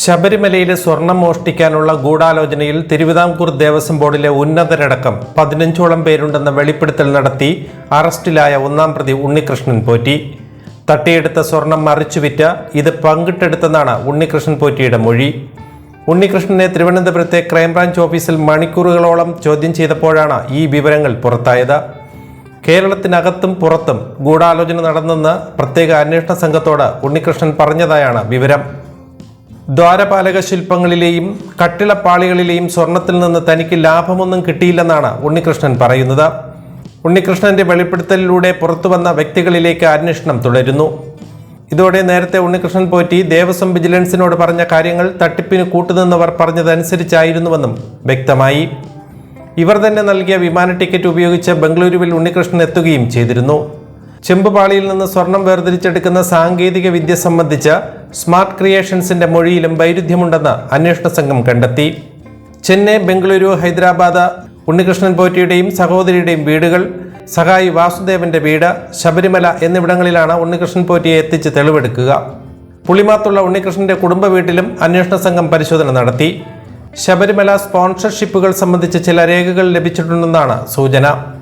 ശബരിമലയിലെ സ്വർണം മോഷ്ടിക്കാനുള്ള ഗൂഢാലോചനയിൽ തിരുവിതാംകൂർ ദേവസ്വം ബോർഡിലെ ഉന്നതരടക്കം പതിനഞ്ചോളം പേരുണ്ടെന്ന വെളിപ്പെടുത്തൽ നടത്തി അറസ്റ്റിലായ ഒന്നാം പ്രതി ഉണ്ണികൃഷ്ണൻ പോറ്റി. തട്ടിയെടുത്ത സ്വർണം മറിച്ചുവിറ്റ ഇത് പങ്കിട്ടെടുത്തെന്നാണ് ഉണ്ണികൃഷ്ണൻ പോറ്റിയുടെ മൊഴി. ഉണ്ണികൃഷ്ണനെ തിരുവനന്തപുരത്തെ ക്രൈംബ്രാഞ്ച് ഓഫീസിൽ മണിക്കൂറുകളോളം ചോദ്യം ചെയ്തപ്പോഴാണ് ഈ വിവരങ്ങൾ പുറത്തായത്. കേരളത്തിനകത്തും പുറത്തും ഗൂഢാലോചന നടന്നെന്ന് പ്രത്യേക അന്വേഷണ സംഘത്തോട് ഉണ്ണികൃഷ്ണൻ പറഞ്ഞതായാണ് വിവരം. ദ്വാരപാലക ശില്പങ്ങളിലെയും കട്ടിളപ്പാളികളിലെയും സ്വർണത്തിൽ നിന്ന് തനിക്ക് ലാഭമൊന്നും കിട്ടിയില്ലെന്നാണ് ഉണ്ണികൃഷ്ണൻ പറയുന്നത്. ഉണ്ണികൃഷ്ണന്റെ വെളിപ്പെടുത്തലിലൂടെ പുറത്തുവന്ന വ്യക്തികളിലേക്ക് അന്വേഷണം തുടരുന്നു. ഇതോടെ നേരത്തെ ഉണ്ണികൃഷ്ണൻ പോറ്റി ദേവസ്വം വിജിലൻസിനോട് പറഞ്ഞ കാര്യങ്ങൾ തട്ടിപ്പിന് കൂട്ടുനിന്നവർ പറഞ്ഞതനുസരിച്ചായിരുന്നുവെന്നും വ്യക്തമായി. ഇവർ തന്നെ നൽകിയ വിമാന ടിക്കറ്റ് ഉപയോഗിച്ച് ബംഗളൂരുവിൽ ഉണ്ണികൃഷ്ണൻ എത്തുകയും ചെയ്തിരുന്നു. ചെമ്പുപാളിയിൽ നിന്ന് സ്വർണം വേർതിരിച്ചെടുക്കുന്ന സാങ്കേതിക വിദ്യ സംബന്ധിച്ച സ്മാർട്ട് ക്രിയേഷൻസിന്റെ മൊഴിയിലും വൈരുദ്ധ്യമുണ്ടെന്ന് അന്വേഷണ സംഘം കണ്ടെത്തി. ചെന്നൈ ബംഗളൂരു ഹൈദരാബാദ് ഉണ്ണികൃഷ്ണൻ പോറ്റിയുടെയും സഹോദരിയുടെയും വീടുകൾ സഹായി വാസുദേവന്റെ വീട് ശബരിമല എന്നിവിടങ്ങളിലാണ് ഉണ്ണികൃഷ്ണൻ പോറ്റിയെ എത്തിച്ച് തെളിവെടുക്കുക. പുളിമാത്തുള്ള ഉണ്ണികൃഷ്ണന്റെ കുടുംബ വീട്ടിലും അന്വേഷണ സംഘം പരിശോധന നടത്തി. ശബരിമല സ്പോൺസർഷിപ്പുകൾ സംബന്ധിച്ച് ചില രേഖകൾ ലഭിച്ചിട്ടുണ്ടെന്നാണ് സൂചന.